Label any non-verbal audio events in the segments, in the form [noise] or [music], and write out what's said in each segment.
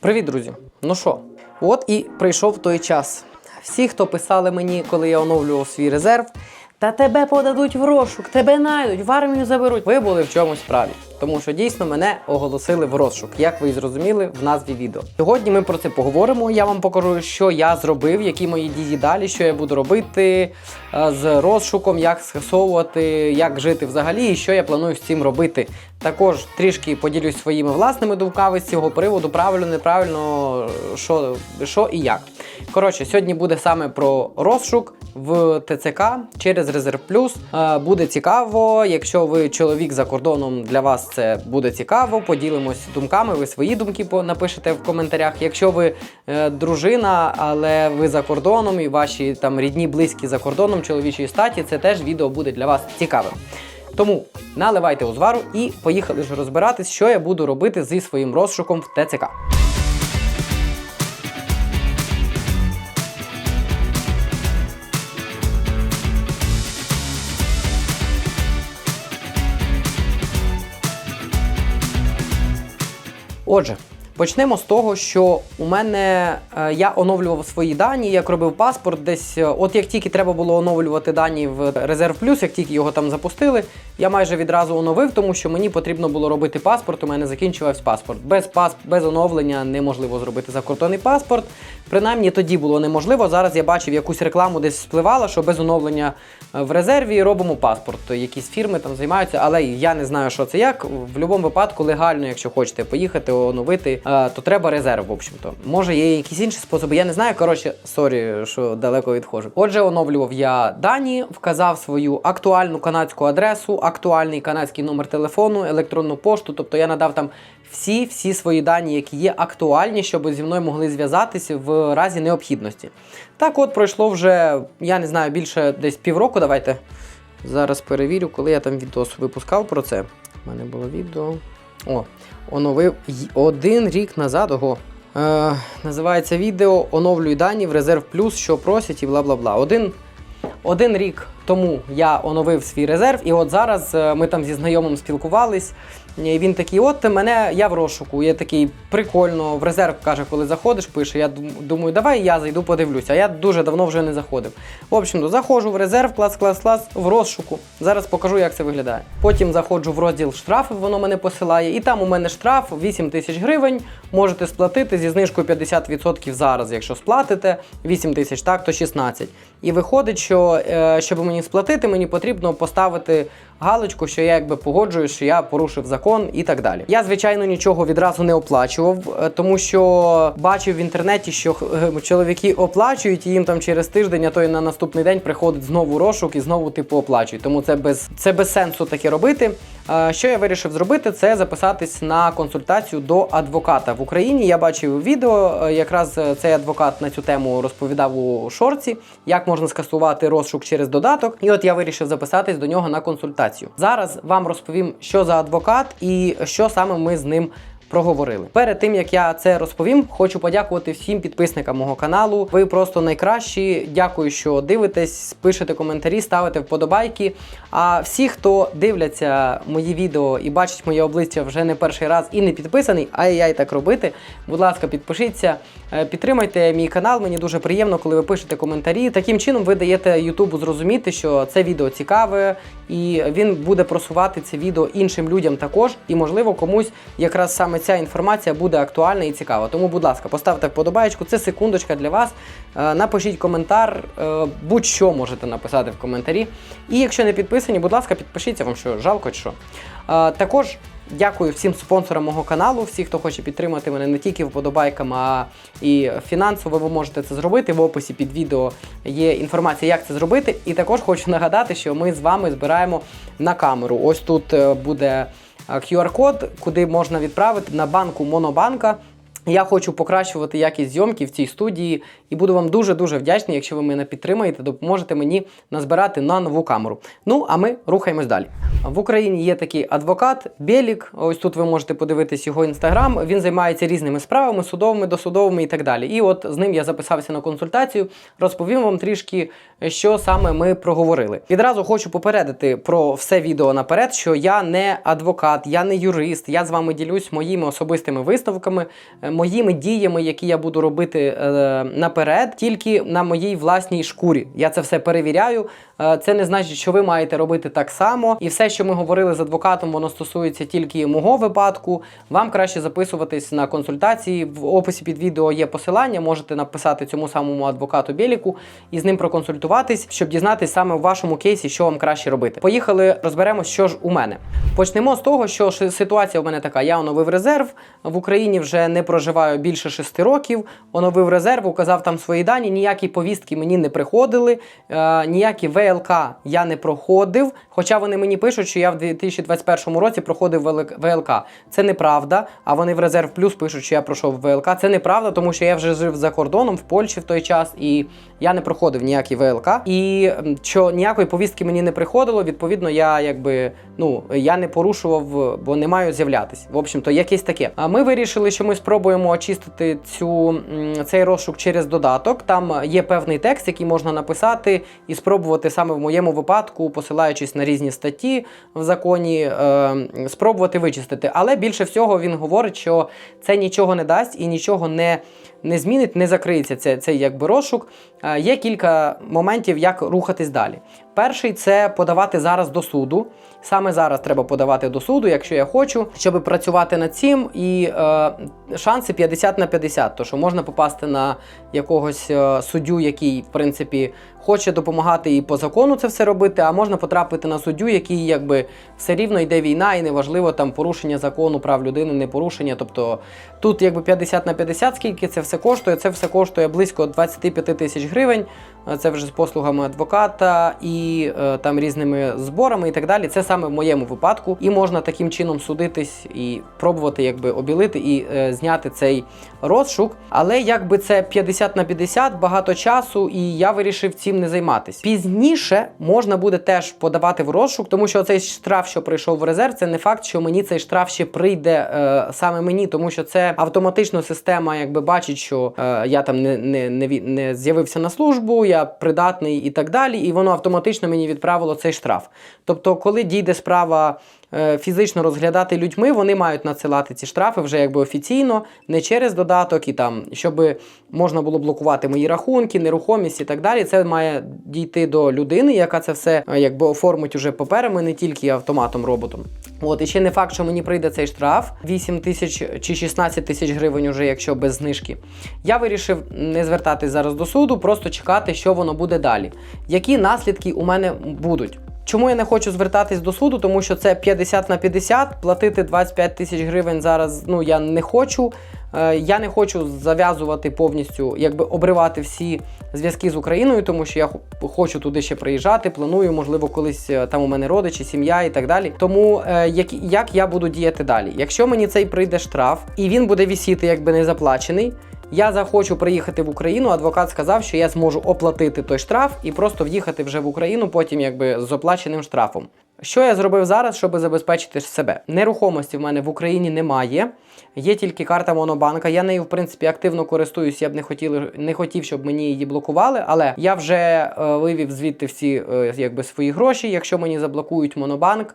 Привіт, друзі! Ну що, от і прийшов той час. Всі, хто писали мені, коли я оновлював свій резерв, та тебе подадуть в розшук, тебе найдуть, в армію заберуть. Ви були в чомусь праві. Тому що дійсно мене оголосили в розшук, як ви і зрозуміли в назві відео. Сьогодні ми про це поговоримо. Я вам покажу, що я зробив, які мої дії далі, що я буду робити е, з розшуком, як скасовувати, як жити взагалі, і що я планую з цим робити. Також трішки поділюсь своїми власними думками з цього приводу, правильно, неправильно, що, що і як. Коротше, сьогодні буде саме про розшук в ТЦК через Резерв Плюс. Е, Буде цікаво. Якщо ви чоловік за кордоном, для вас це буде цікаво. Поділимось думками. Ви свої думки напишете в коментарях. Якщо ви е, дружина, але ви за кордоном і ваші там рідні, близькі за кордоном чоловічої статі, це теж відео буде для вас цікавим. Тому наливайте узвару і поїхали ж розбиратись, що я буду робити зі своїм розшуком в ТЦК. Отже, почнемо з того, що у мене е, я оновлював свої дані, як робив паспорт, десь е, от як тільки треба було оновлювати дані в Резерв Плюс, як тільки його там запустили, я майже відразу оновив, тому що мені потрібно було робити паспорт. У мене закінчувався паспорт. Без пас без оновлення неможливо зробити закордонний паспорт. Принаймні тоді було неможливо. Зараз я бачив якусь рекламу, десь спливала, що без оновлення е, в резерві робимо паспорт. Якісь фірми там займаються, але я не знаю, що це як. В будь-якому випадку легально, якщо хочете поїхати, оновити, то треба резерв, в общем-то. Може, є якісь інші способи, я не знаю. Коротше, сорі, що далеко відходжу. Отже, оновлював я дані, вказав свою актуальну канадську адресу, актуальний канадський номер телефону, електронну пошту. Тобто я надав там всі, всі свої дані, які є актуальні, щоб зі мною могли зв'язатися в разі необхідності. Так, от пройшло вже, я не знаю, більше десь півроку. Давайте зараз перевірю, коли я там відос випускав про це. У мене було відео. О, оновив один рік назад. Ого. Е, називається відео Оновлюй дані в резерв плюс, що просять і бла бла бла. Один, один рік тому я оновив свій резерв, і от зараз е, ми там зі знайомим спілкувались. І він такий, от мене я в розшуку. Я такий прикольно, в резерв каже, коли заходиш, пише. Я думаю, давай я зайду, подивлюся. А я дуже давно вже не заходив. В общем, заходжу в резерв, клас, клас, клас, в розшуку. Зараз покажу, як це виглядає. Потім заходжу в розділ штрафи, воно мене посилає, і там у мене штраф 8 тисяч гривень. Можете сплатити зі знижкою 50% зараз, якщо сплатите 8 тисяч, так, то 16. І виходить, що е, щоб мені сплатити, мені потрібно поставити галочку, що я якби погоджуюсь, що я порушив закон і так далі. Я, звичайно, нічого відразу не оплачував, е, тому що бачив в інтернеті, що е, чоловіки оплачують і їм там через тиждень, а то й на наступний день приходить знову розшук і знову типу оплачують. Тому це без це без сенсу таке робити. Е, Що я вирішив зробити, це записатись на консультацію до адвоката в Україні. Я бачив відео, е, якраз е, цей адвокат на цю тему розповідав у шорці, як можна скасувати розшук через додаток. І от я вирішив записатись до нього на консультацію. Зараз вам розповім, що за адвокат і що саме ми з ним. Проговорили перед тим як я це розповім, хочу подякувати всім підписникам мого каналу. Ви просто найкращі. Дякую, що дивитесь, пишете коментарі, ставите вподобайки. А всі, хто дивляться мої відео і бачить моє обличчя вже не перший раз і не підписаний, а я й так робити. Будь ласка, підпишіться, е, підтримайте мій канал. Мені дуже приємно, коли ви пишете коментарі. Таким чином ви даєте Ютубу зрозуміти, що це відео цікаве, і він буде просувати це відео іншим людям також. І можливо комусь якраз саме ця інформація буде актуальна і цікава. Тому, будь ласка, поставте вподобайку, це секундочка для вас. Е, Напишіть коментар, е, будь-що можете написати в коментарі. І якщо не підписані, будь ласка, підпишіться вам, що жалко чи що. Е, Також дякую всім спонсорам мого каналу, всі, хто хоче підтримати мене не тільки вподобайками, а і фінансово ви можете це зробити. В описі під відео є інформація, як це зробити. І також хочу нагадати, що ми з вами збираємо на камеру. Ось тут буде QR-код, куди можна відправити на банку Монобанка. Я хочу покращувати якість зйомки в цій студії і буду вам дуже-дуже вдячний, якщо ви мене підтримаєте, допоможете мені назбирати на нову камеру. Ну, а ми рухаємось далі. В Україні є такий адвокат Белік. Ось тут ви можете подивитись його інстаграм. Він займається різними справами, судовими, досудовими і так далі. І от з ним я записався на консультацію, розповім вам трішки, що саме ми проговорили. Відразу хочу попередити про все відео наперед, що я не адвокат, я не юрист. Я з вами ділюсь моїми особистими висновками, е, моїми діями, які я буду робити е, наперед, тільки на моїй власній шкурі. Я це все перевіряю. Е, Це не значить, що ви маєте робити так само. І все, що ми говорили з адвокатом, воно стосується тільки мого випадку. Вам краще записуватись на консультації. В описі під відео є посилання. Можете написати цьому самому адвокату Біліку і з ним проконсультуватись, щоб дізнатись саме в вашому кейсі, що вам краще робити. Поїхали, розберемось, що ж у мене. Почнемо з того, що ситуація у мене така: я оновив резерв в Україні вже не проживаю більше шести років. Оновив резерв, указав там свої дані. Ніякі повістки мені не приходили, е, ніякі ВЛК я не проходив. Хоча вони мені пишуть, що я в 2021 році проходив ВЛК-. Це неправда. А вони в резерв плюс пишуть, що я пройшов ВЛК. Це неправда, тому що я вже жив за кордоном в Польщі в той час і я не проходив ніякі ВЛК. І що ніякої повістки мені не приходило. Відповідно, я якби ну я не порушував, бо не маю з'являтись. В общем-то, якесь таке. А ми вирішили, що ми спробуємо очистити цю цей розшук через додаток. Там є певний текст, який можна написати і спробувати саме в моєму випадку, посилаючись на різні статті в законі, е, спробувати вичистити. Але більше всього він говорить, що це нічого не дасть і нічого не. Не змінить, не закриється це, цей якби розшук. Е, Є кілька моментів, як рухатись далі. Перший це подавати зараз до суду. Саме зараз треба подавати до суду, якщо я хочу, щоб працювати над цим. І е, шанси 50 на 50, то що можна попасти на якогось е, суддю, який, в принципі, хоче допомагати і по закону це все робити, а можна потрапити на суддю, який якби все рівно йде війна, і неважливо там порушення закону, прав людини, не порушення. Тобто тут якби 50 на 50, скільки це все коштує. Це все коштує близько 25 тисяч гривень. Е, Це вже з послугами адвоката і е, там різними зборами і так далі. Це саме в моєму випадку. І можна таким чином судитись і пробувати якби обілити і е, зняти цей розшук. Але якби це 50 на 50, багато часу, і я вирішив цим не займатися. Пізніше можна буде теж подавати в розшук, тому що цей штраф, що прийшов в резерв, це не факт, що мені цей штраф ще прийде е, саме мені, тому що це автоматично система, якби бачить, що е, я там не, не, не, не з'явився на службу, я придатний і так далі, і воно автоматично мені відправило цей штраф. Тобто, коли дійде справа фізично розглядати людьми, вони мають надсилати ці штрафи вже якби офіційно, не через додаток, і там, щоб можна було блокувати мої рахунки, нерухомість і так далі. Це має дійти до людини, яка це все е, якби оформить уже паперами, не тільки автоматом роботом. От і ще не факт, що мені прийде цей штраф 8 тисяч чи 16 тисяч гривень, уже якщо без знижки. Я вирішив не звертатись зараз до суду, просто чекати, що воно буде далі. Які наслідки у мене будуть. Чому я не хочу звертатись до суду? Тому що це 50 на 50, платити 25 тисяч гривень зараз ну я не хочу. Е, Я не хочу зав'язувати повністю, якби обривати всі зв'язки з Україною, тому що я хочу туди ще приїжджати. Планую, можливо, колись е, там у мене родичі, сім'я і так далі. Тому е, як, як я буду діяти далі? Якщо мені цей прийде штраф і він буде вісіти, якби не заплачений. Я захочу приїхати в Україну. Адвокат сказав, що я зможу оплатити той штраф і просто в'їхати вже в Україну, потім якби з оплаченим штрафом. Що я зробив зараз, щоб забезпечити себе? Нерухомості в мене в Україні немає. Є тільки карта Монобанка. Я нею, в принципі, активно користуюсь. Я б не хотів, не хотів, щоб мені її блокували, але я вже е, вивів звідти всі е, якби свої гроші. Якщо мені заблокують Монобанк,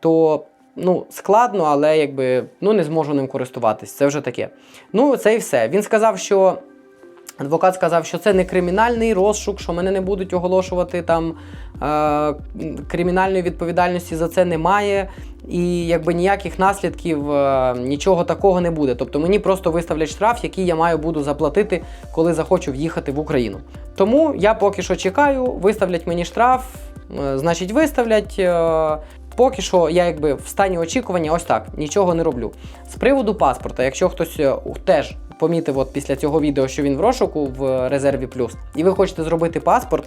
то ну, складно, але якби ну, не зможу ним користуватись. Це вже таке. Ну, це і все. Він сказав, що. Адвокат сказав, що це не кримінальний розшук, що мене не будуть оголошувати там е, кримінальної відповідальності за це немає, і якби ніяких наслідків, е, нічого такого не буде. Тобто мені просто виставлять штраф, який я маю буду заплатити, коли захочу в'їхати в Україну. Тому я поки що чекаю, виставлять мені штраф, е, значить, виставлять. Е, Поки що я якби в стані очікування, ось так, нічого не роблю. З приводу паспорта, якщо хтось е, теж помітив от після цього відео, що він в розшуку в резерві плюс, і ви хочете зробити паспорт,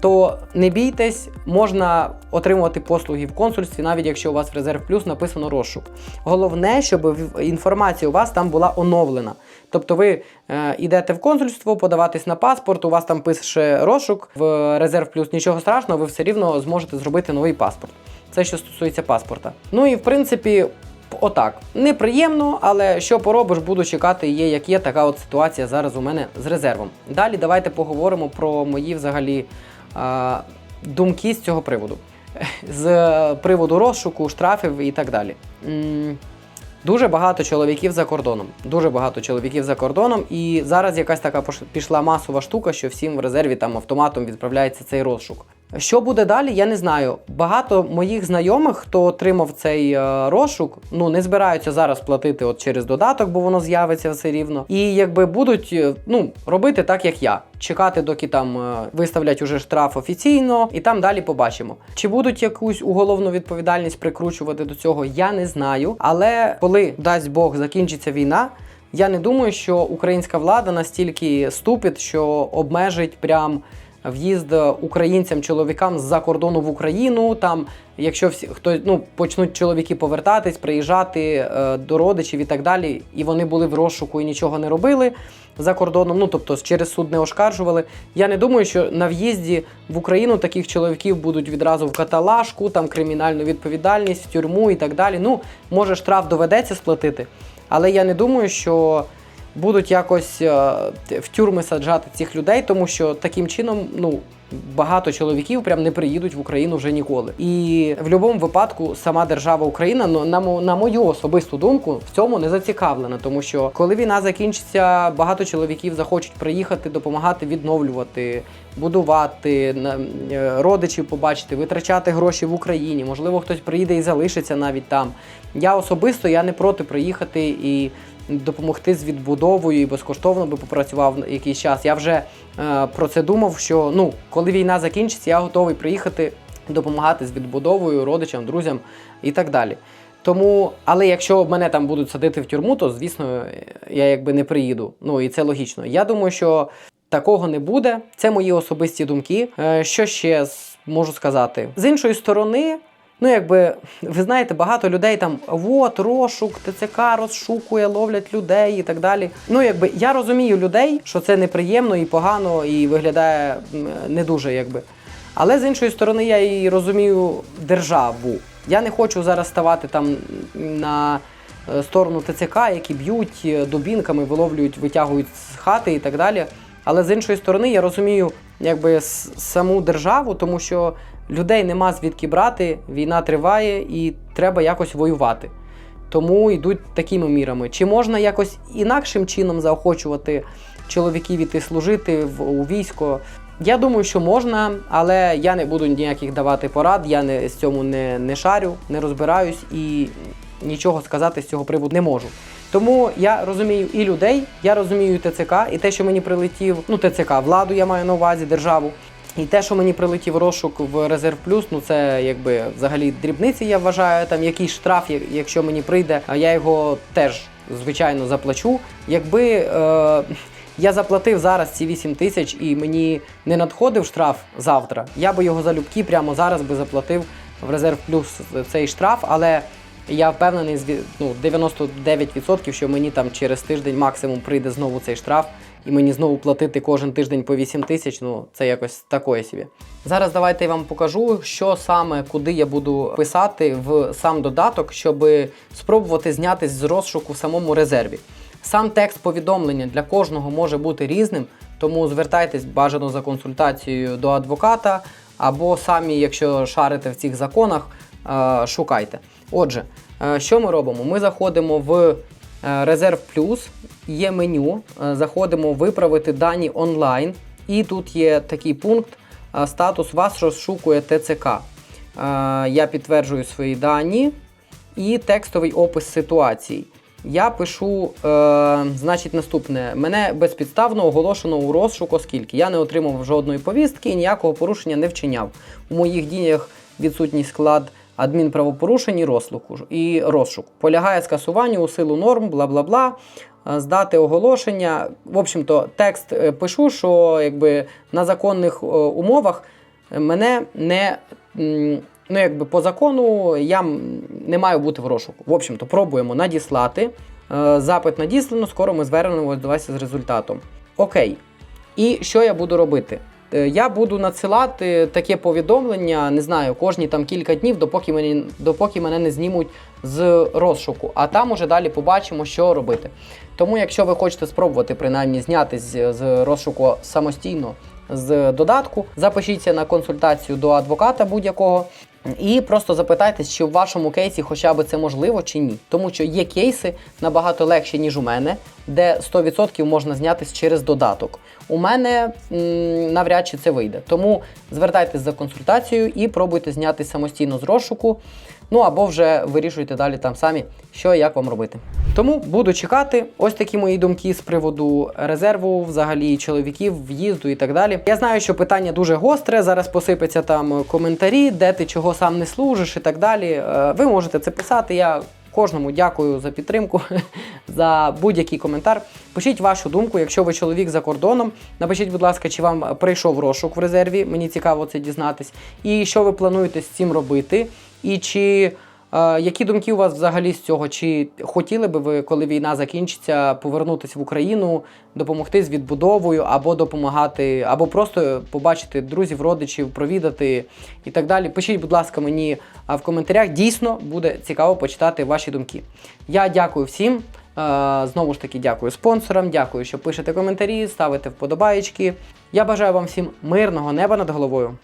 то не бійтесь, можна отримувати послуги в консульстві, навіть якщо у вас в резерв плюс написано розшук. Головне, щоб інформація у вас там була оновлена. Тобто ви е, йдете в консульство, подаватись на паспорт, у вас там пише розшук в резерв плюс, нічого страшного, ви все рівно зможете зробити новий паспорт. Це що стосується паспорта. Ну і в принципі, отак. Неприємно, але що поробиш, буду чекати, є як є. Така от ситуація зараз у мене з резервом. Далі давайте поговоримо про мої взагалі а, думки з цього приводу. [laughs] З приводу розшуку, штрафів і так далі. Дуже багато чоловіків за кордоном. Дуже багато чоловіків за кордоном. І зараз якась така пішла масова штука, що всім в резерві там автоматом відправляється цей розшук. Що буде далі, я не знаю. Багато моїх знайомих, хто отримав цей е, розшук, ну не збираються зараз платити от через додаток, бо воно з'явиться все рівно. І якби будуть е, ну робити так, як я. Чекати, доки там е, виставлять уже штраф офіційно, і там далі побачимо. Чи будуть якусь уголовну відповідальність прикручувати до цього, я не знаю. Але коли дасть Бог закінчиться війна, я не думаю, що українська влада настільки ступить, що обмежить прям в'їзд українцям, чоловікам з-за кордону в Україну. Там, якщо всі хто ну почнуть чоловіки повертатись, приїжджати е, до родичів і так далі, і вони були в розшуку і нічого не робили за кордоном. Ну тобто через суд не оскаржували. Я не думаю, що на в'їзді в Україну таких чоловіків будуть відразу в каталажку, там кримінальну відповідальність, в тюрму і так далі. Ну, може, штраф доведеться сплатити, але я не думаю, що будуть якось е, в тюрми саджати цих людей, тому що таким чином, ну. Багато чоловіків прям не приїдуть в Україну вже ніколи. І в будь-якому випадку сама держава Україна, ну на на мою особисту думку, в цьому не зацікавлена, тому що коли війна закінчиться, багато чоловіків захочуть приїхати, допомагати відновлювати, будувати е, родичів побачити, витрачати гроші в Україні. Можливо, хтось приїде і залишиться навіть там. Я особисто я не проти приїхати і допомогти з відбудовою і безкоштовно би попрацював якийсь час. Я вже е, про це думав, що ну, коли війна закінчиться, я готовий приїхати допомагати з відбудовою родичам, друзям і так далі. Тому, але якщо мене там будуть садити в тюрму, то звісно я якби не приїду. Ну і це логічно. Я думаю, що такого не буде. Це мої особисті думки. Е, що ще можу сказати? З іншої сторони, Ну, якби ви знаєте, багато людей там от розшук, ТЦК розшукує, ловлять людей і так далі. Ну, якби я розумію людей, що це неприємно і погано, і виглядає не дуже, якби. Але з іншої сторони, я і розумію державу. Я не хочу зараз ставати там на е, сторону ТЦК, які б'ють е, дубінками, виловлюють, витягують з хати і так далі. Але з іншої сторони, я розумію якби саму державу, тому що людей нема звідки брати, війна триває і треба якось воювати. Тому йдуть такими мірами. Чи можна якось інакшим чином заохочувати чоловіків іти служити в, у військо? Я думаю, що можна, але я не буду ніяких давати порад, я не, з цьому не, не шарю, не розбираюсь і нічого сказати з цього приводу не можу. Тому я розумію і людей, я розумію і ТЦК, і те, що мені прилетів, ну ТЦК, владу я маю на увазі, державу. І те, що мені прилетів розшук в резерв плюс, ну це якби взагалі дрібниці, я вважаю. Там якийсь штраф, якщо мені прийде, а я його теж звичайно заплачу. Якби е, я заплатив зараз ці 8 тисяч і мені не надходив штраф завтра, я би його залюбки прямо зараз би заплатив в резерв плюс цей штраф, але я впевнений ну, 99%, що мені там через тиждень максимум прийде знову цей штраф, і мені знову платити кожен тиждень по 8 тисяч, ну це якось такое собі. Зараз давайте я вам покажу, що саме куди я буду писати в сам додаток, щоб спробувати знятись з розшуку в самому резерві. Сам текст повідомлення для кожного може бути різним, тому звертайтесь бажано за консультацією до адвоката, або самі, якщо шарите в цих законах, е, шукайте. Отже, е, що ми робимо? Ми заходимо в Резерв Плюс, є меню, е, заходимо виправити дані онлайн, і тут є такий пункт е, статус вас розшукує ТЦК. Е, Я підтверджую свої дані і текстовий опис ситуації. Я пишу, е, значить, наступне: мене безпідставно оголошено у розшук, оскільки я не отримав жодної повістки і ніякого порушення не вчиняв. У моїх діях відсутній склад адмінправопорушень і розшуку. І розшук. Полягає скасуванню у силу норм, бла бла бла. е, Здати оголошення. В общем-то, текст е, пишу, що якби на законних е, умовах мене не. Ну, якби по закону я не маю бути в розшуку. В общем-то, пробуємо надіслати. Запит надіслано, скоро ми звернемось до вас з результатом. Окей. І що я буду робити? Е, Я буду надсилати таке повідомлення, не знаю, кожні там кілька днів, допоки мені, допоки мене не знімуть з розшуку. А там уже далі побачимо, що робити. Тому, якщо ви хочете спробувати принаймні знятись з- з розшуку самостійно з додатку. Запишіться на консультацію до адвоката будь-якого. І просто запитайтесь, чи в вашому кейсі хоча б це можливо чи ні. Тому що є кейси набагато легші, ніж у мене, де 100% можна знятись через додаток. У мене м, навряд чи це вийде. Тому звертайтесь за консультацією і пробуйте зняти самостійно з розшуку. Ну або вже вирішуйте далі там самі, що і як вам робити. Тому буду чекати. Ось такі мої думки з приводу резерву, взагалі чоловіків, в'їзду і так далі. Я знаю, що питання дуже гостре. Зараз посипеться там коментарі, де ти чого сам не служиш і так далі. Е, Ви можете це писати. Я кожному дякую за підтримку, [laughs] за будь-який коментар. Пишіть вашу думку, якщо ви чоловік за кордоном. Напишіть, будь ласка, чи вам прийшов розшук в резерві. Мені цікаво це дізнатись. І що ви плануєте з цим робити? І чи які думки у вас взагалі з цього? Чи хотіли би ви, коли війна закінчиться, повернутися в Україну, допомогти з відбудовою, або допомагати, або просто побачити друзів, родичів, провідати і так далі? Пишіть, будь ласка, мені в коментарях. Дійсно буде цікаво почитати ваші думки. Я дякую всім. Е, Знову ж таки, дякую спонсорам, дякую, що пишете коментарі, ставите вподобаєчки. Я бажаю вам всім мирного неба над головою.